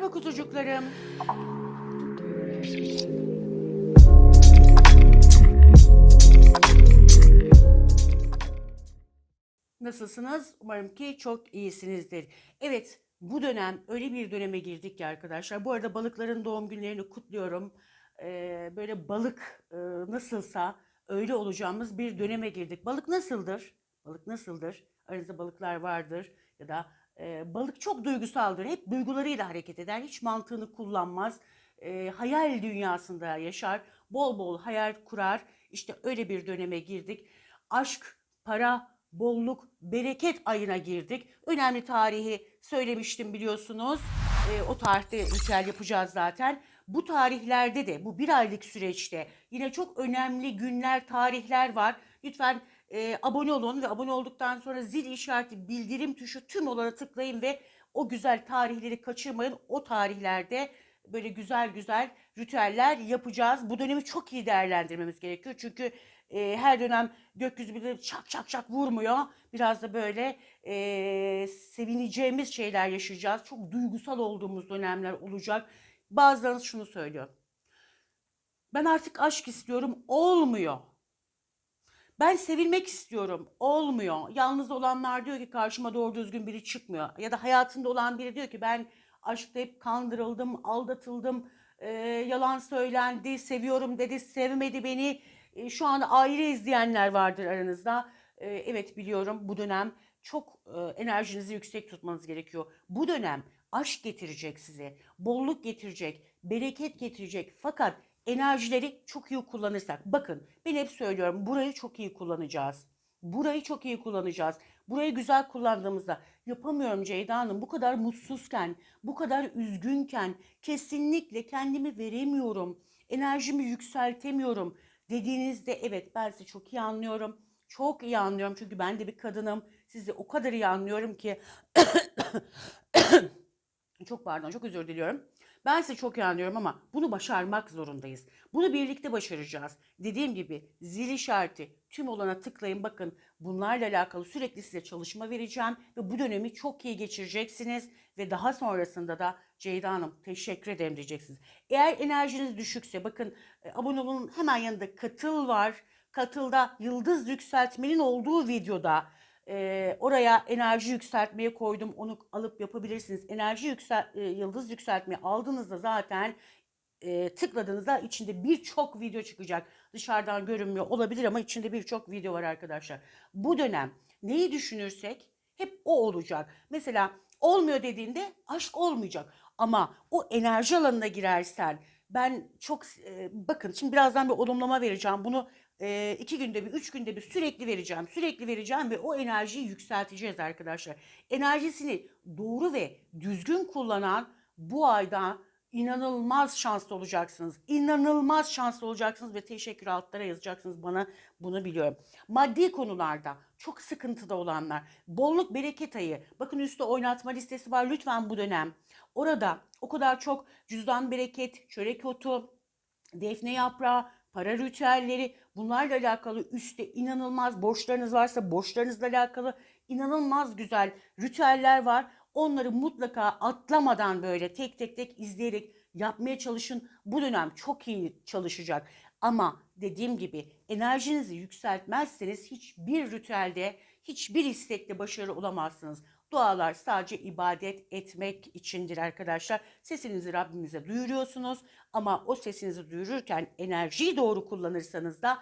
Merhaba kuzucuklarım. Nasılsınız? Umarım ki çok iyisinizdir. Evet, bu dönem öyle bir döneme girdik ki arkadaşlar. Bu arada balıkların doğum günlerini kutluyorum. Ee, böyle balık e, nasılsa öyle olacağımız bir döneme girdik. Balık nasıldır? Balık nasıldır? Aranızda balıklar vardır ya da balık çok duygusaldır. Hep duygularıyla hareket eder. Hiç mantığını kullanmaz. E, hayal dünyasında yaşar. Bol bol hayal kurar. İşte öyle bir döneme girdik. Aşk, para, bolluk, bereket ayına girdik. Önemli tarihi söylemiştim biliyorsunuz. E, o tarihte ritüel yapacağız zaten. Bu tarihlerde de bu bir aylık süreçte yine çok önemli günler, tarihler var. Lütfen e, abone olun ve abone olduktan sonra zil işareti bildirim tuşu tüm olana tıklayın ve o güzel tarihleri kaçırmayın. O tarihlerde böyle güzel güzel ritüeller yapacağız. Bu dönemi çok iyi değerlendirmemiz gerekiyor. Çünkü e, her dönem gökyüzü bir çak çak çak vurmuyor. Biraz da böyle e, sevineceğimiz şeyler yaşayacağız. Çok duygusal olduğumuz dönemler olacak. Bazılarınız şunu söylüyor. Ben artık aşk istiyorum. Olmuyor. Ben sevilmek istiyorum. Olmuyor. Yalnız olanlar diyor ki karşıma doğru düzgün biri çıkmıyor. Ya da hayatında olan biri diyor ki ben aşkta hep kandırıldım, aldatıldım, e, yalan söylendi, seviyorum dedi, sevmedi beni. E, şu anda aile izleyenler vardır aranızda. E, evet biliyorum bu dönem çok e, enerjinizi yüksek tutmanız gerekiyor. Bu dönem aşk getirecek size, bolluk getirecek, bereket getirecek. Fakat enerjileri çok iyi kullanırsak, bakın ben hep söylüyorum burayı çok iyi kullanacağız. Burayı çok iyi kullanacağız. Burayı güzel kullandığımızda yapamıyorum Ceyda Hanım. Bu kadar mutsuzken, bu kadar üzgünken kesinlikle kendimi veremiyorum. Enerjimi yükseltemiyorum dediğinizde evet ben sizi çok iyi anlıyorum. Çok iyi anlıyorum çünkü ben de bir kadınım. Sizi o kadar iyi anlıyorum ki çok pardon çok özür diliyorum. Ben sizi çok iyi ama bunu başarmak zorundayız. Bunu birlikte başaracağız. Dediğim gibi zil işareti tüm olana tıklayın bakın bunlarla alakalı sürekli size çalışma vereceğim ve bu dönemi çok iyi geçireceksiniz ve daha sonrasında da Ceyda Hanım teşekkür ederim diyeceksiniz. Eğer enerjiniz düşükse bakın e, abone olun hemen yanında katıl var. Katılda yıldız yükseltmenin olduğu videoda e, oraya enerji yükseltmeye koydum. Onu alıp yapabilirsiniz. Enerji yüksel, e, yıldız yükseltmeyi aldığınızda zaten e, tıkladığınızda içinde birçok video çıkacak. Dışarıdan görünmüyor olabilir ama içinde birçok video var arkadaşlar. Bu dönem neyi düşünürsek hep o olacak. Mesela olmuyor dediğinde aşk olmayacak. Ama o enerji alanına girersen ben çok e, bakın şimdi birazdan bir olumlama vereceğim. Bunu e, iki günde bir, üç günde bir sürekli vereceğim. Sürekli vereceğim ve o enerjiyi yükselteceğiz arkadaşlar. Enerjisini doğru ve düzgün kullanan bu ayda inanılmaz şanslı olacaksınız. İnanılmaz şanslı olacaksınız ve teşekkür altlara yazacaksınız bana bunu biliyorum. Maddi konularda çok sıkıntıda olanlar, bolluk bereket ayı. Bakın üstte oynatma listesi var lütfen bu dönem. Orada o kadar çok cüzdan bereket, çörek otu, defne yaprağı, para ritüelleri bunlarla alakalı üstte inanılmaz borçlarınız varsa borçlarınızla alakalı inanılmaz güzel ritüeller var. Onları mutlaka atlamadan böyle tek tek tek izleyerek yapmaya çalışın. Bu dönem çok iyi çalışacak. Ama dediğim gibi enerjinizi yükseltmezseniz hiçbir ritüelde, hiçbir istekle başarılı olamazsınız. Dualar sadece ibadet etmek içindir arkadaşlar. Sesinizi Rabbimize duyuruyorsunuz ama o sesinizi duyururken enerjiyi doğru kullanırsanız da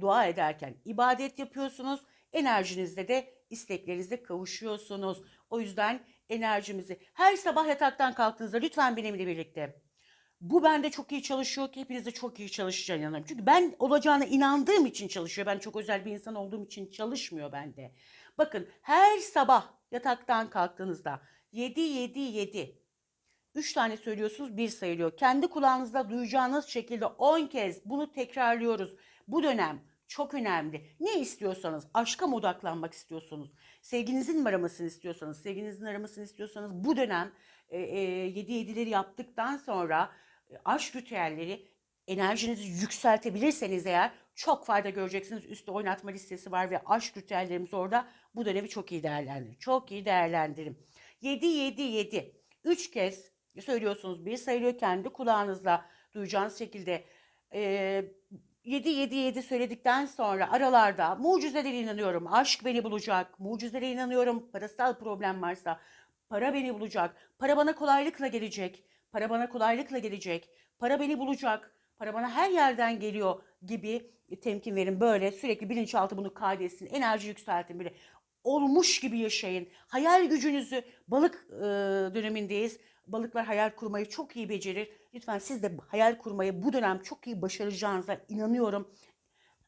dua ederken ibadet yapıyorsunuz. Enerjinizde de isteklerinizle kavuşuyorsunuz. O yüzden enerjimizi her sabah yataktan kalktığınızda lütfen benimle birlikte bu bende çok iyi çalışıyor ki hepiniz de çok iyi çalışacağına inanıyorum. Çünkü ben olacağına inandığım için çalışıyor. Ben çok özel bir insan olduğum için çalışmıyor bende. Bakın her sabah yataktan kalktığınızda 7 7 7 3 tane söylüyorsunuz bir sayılıyor. Kendi kulağınızda duyacağınız şekilde 10 kez bunu tekrarlıyoruz. Bu dönem çok önemli. Ne istiyorsanız, aşka mı odaklanmak istiyorsunuz, sevginizin mi aramasını istiyorsanız, sevginizin aramasını istiyorsanız bu dönem e, e, 7-7'leri yaptıktan sonra e, aşk ritüelleri enerjinizi yükseltebilirseniz eğer çok fayda göreceksiniz. Üstte oynatma listesi var ve aşk ritüellerimiz orada. Bu dönemi çok iyi değerlendirin. Çok iyi değerlendirin. 7 7 7. 3 kez söylüyorsunuz. Bir sayılıyor kendi kulağınızla duyacağınız şekilde. Ee, 7 7 7 söyledikten sonra aralarda mucizelere inanıyorum. Aşk beni bulacak. Mucizelere inanıyorum. Parasal problem varsa para beni bulacak. Para bana kolaylıkla gelecek. Para bana kolaylıkla gelecek. Para beni bulacak. Para bana her yerden geliyor gibi temkin verin. Böyle sürekli bilinçaltı bunu kaydetsin. Enerji yükseltin böyle. Olmuş gibi yaşayın. Hayal gücünüzü balık e, dönemindeyiz. Balıklar hayal kurmayı çok iyi becerir. Lütfen siz de hayal kurmayı bu dönem çok iyi başaracağınıza inanıyorum.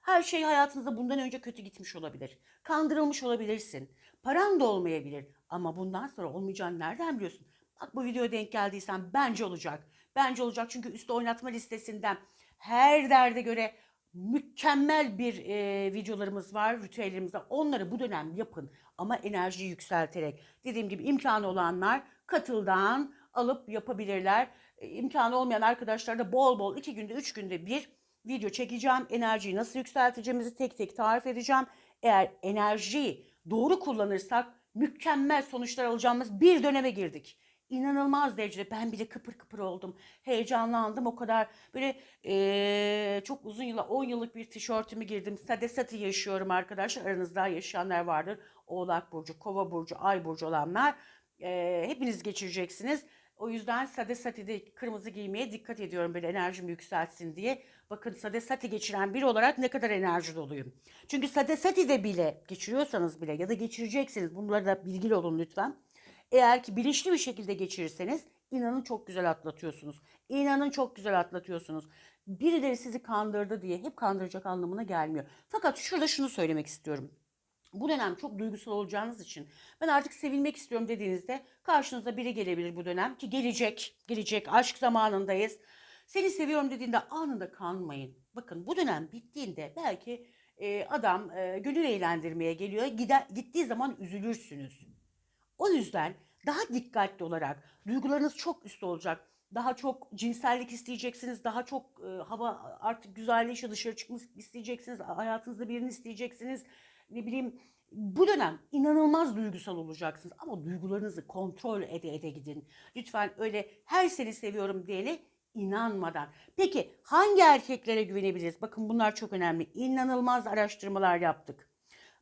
Her şey hayatınızda bundan önce kötü gitmiş olabilir. Kandırılmış olabilirsin. Paran da olmayabilir. Ama bundan sonra olmayacağını nereden biliyorsun? Bak bu videoya denk geldiysen bence olacak. Bence olacak çünkü üstte oynatma listesinden her derde göre mükemmel bir e, videolarımız var, ritüellerimiz var. Onları bu dönem yapın ama enerjiyi yükselterek. Dediğim gibi imkanı olanlar katıldan alıp yapabilirler. E, imkanı olmayan arkadaşlar da bol bol iki günde, üç günde bir video çekeceğim. Enerjiyi nasıl yükselteceğimizi tek tek tarif edeceğim. Eğer enerjiyi doğru kullanırsak mükemmel sonuçlar alacağımız bir döneme girdik. İnanılmaz derecede ben bile kıpır kıpır oldum. Heyecanlandım o kadar. Böyle eee, çok uzun yıla 10 yıllık bir tişörtümü girdim. Sade sati yaşıyorum arkadaşlar. Aranızda yaşayanlar vardır. Oğlak Burcu, Kova Burcu, Ay Burcu olanlar. Eee, hepiniz geçireceksiniz. O yüzden sade satide kırmızı giymeye dikkat ediyorum böyle enerjimi yükseltsin diye. Bakın sade sati geçiren biri olarak ne kadar enerji doluyum. Çünkü sade satide bile geçiriyorsanız bile ya da geçireceksiniz bunları da bilgili olun lütfen. Eğer ki bilinçli bir şekilde geçirirseniz inanın çok güzel atlatıyorsunuz. İnanın çok güzel atlatıyorsunuz. Birileri sizi kandırdı diye hep kandıracak anlamına gelmiyor. Fakat şurada şunu söylemek istiyorum. Bu dönem çok duygusal olacağınız için ben artık sevilmek istiyorum dediğinizde karşınıza biri gelebilir bu dönem ki gelecek, gelecek aşk zamanındayız. Seni seviyorum dediğinde anında kanmayın. Bakın bu dönem bittiğinde belki e, adam e, gönül eğlendirmeye geliyor. Gider, gittiği zaman üzülürsünüz. O yüzden daha dikkatli olarak duygularınız çok üst olacak. Daha çok cinsellik isteyeceksiniz. Daha çok e, hava artık güzelleşiyor. Dışarı çıkmak isteyeceksiniz. Hayatınızda birini isteyeceksiniz. Ne bileyim bu dönem inanılmaz duygusal olacaksınız. Ama duygularınızı kontrol ede ede gidin. Lütfen öyle her seni seviyorum diyene inanmadan. Peki hangi erkeklere güvenebiliriz? Bakın bunlar çok önemli. İnanılmaz araştırmalar yaptık.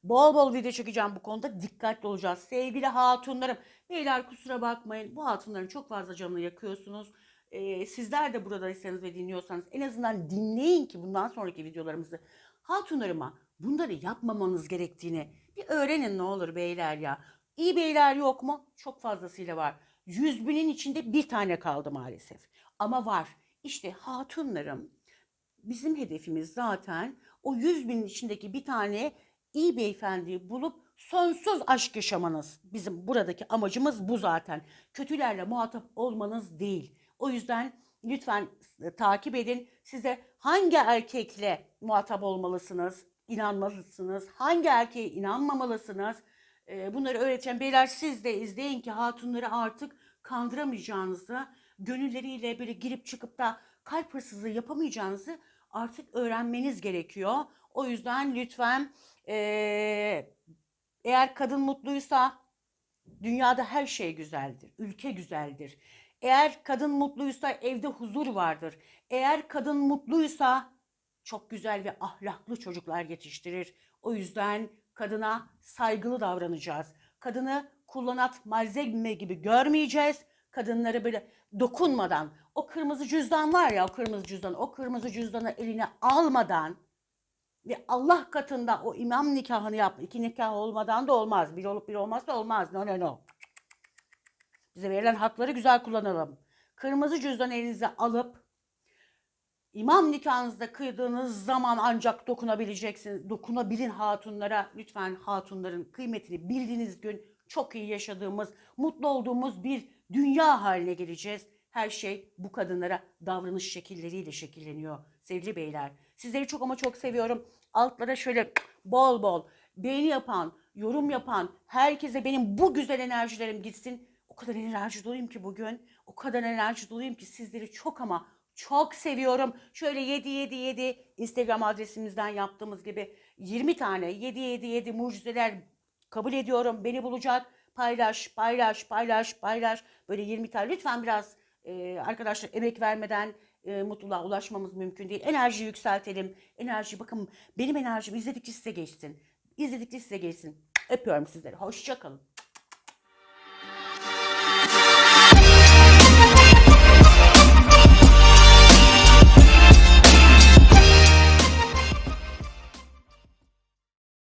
Bol bol video çekeceğim bu konuda. Dikkatli olacağız. Sevgili hatunlarım. Beyler kusura bakmayın. Bu hatunların çok fazla canını yakıyorsunuz. Ee, sizler de buradaysanız ve dinliyorsanız en azından dinleyin ki bundan sonraki videolarımızı hatunlarıma bunları yapmamanız gerektiğini bir öğrenin ne olur beyler ya. İyi beyler yok mu? Çok fazlasıyla var. Yüz binin içinde bir tane kaldı maalesef. Ama var. İşte hatunlarım bizim hedefimiz zaten o 100 binin içindeki bir tane iyi beyefendiyi bulup sonsuz aşk yaşamanız. Bizim buradaki amacımız bu zaten. Kötülerle muhatap olmanız değil. O yüzden lütfen takip edin. Size hangi erkekle muhatap olmalısınız, inanmalısınız, hangi erkeğe inanmamalısınız. E, bunları öğreteceğim. Beyler siz de izleyin ki hatunları artık kandıramayacağınızı, gönülleriyle böyle girip çıkıp da kalp hırsızlığı yapamayacağınızı artık öğrenmeniz gerekiyor. O yüzden lütfen eğer kadın mutluysa dünyada her şey güzeldir. Ülke güzeldir. Eğer kadın mutluysa evde huzur vardır. Eğer kadın mutluysa çok güzel ve ahlaklı çocuklar yetiştirir. O yüzden kadına saygılı davranacağız. Kadını kullanat malzeme gibi görmeyeceğiz. Kadınları böyle dokunmadan, o kırmızı cüzdan var ya o kırmızı cüzdan, o kırmızı cüzdanı eline almadan ve Allah katında o imam nikahını yap. İki nikah olmadan da olmaz. Bir olup bir olmazsa olmaz. No no no. Bize verilen hakları güzel kullanalım. Kırmızı cüzdan elinize alıp imam nikahınızda kıydığınız zaman ancak dokunabileceksiniz. Dokunabilin hatunlara. Lütfen hatunların kıymetini bildiğiniz gün çok iyi yaşadığımız, mutlu olduğumuz bir dünya haline geleceğiz. Her şey bu kadınlara davranış şekilleriyle şekilleniyor sevgili beyler. Sizleri çok ama çok seviyorum. Altlara şöyle bol bol beğeni yapan, yorum yapan herkese benim bu güzel enerjilerim gitsin. O kadar enerji doluyum ki bugün. O kadar enerji doluyum ki sizleri çok ama çok seviyorum. Şöyle 777 Instagram adresimizden yaptığımız gibi 20 tane 777 mucizeler kabul ediyorum. Beni bulacak. Paylaş, paylaş, paylaş, paylaş. Böyle 20 tane. Lütfen biraz Ee, arkadaşlar emek vermeden e, mutluluğa ulaşmamız mümkün değil. Enerjiyi yükseltelim. Enerji bakın benim enerjim izledikçe size geçsin. İzledikçe size geçsin. Öpüyorum sizleri. Hoşça kalın.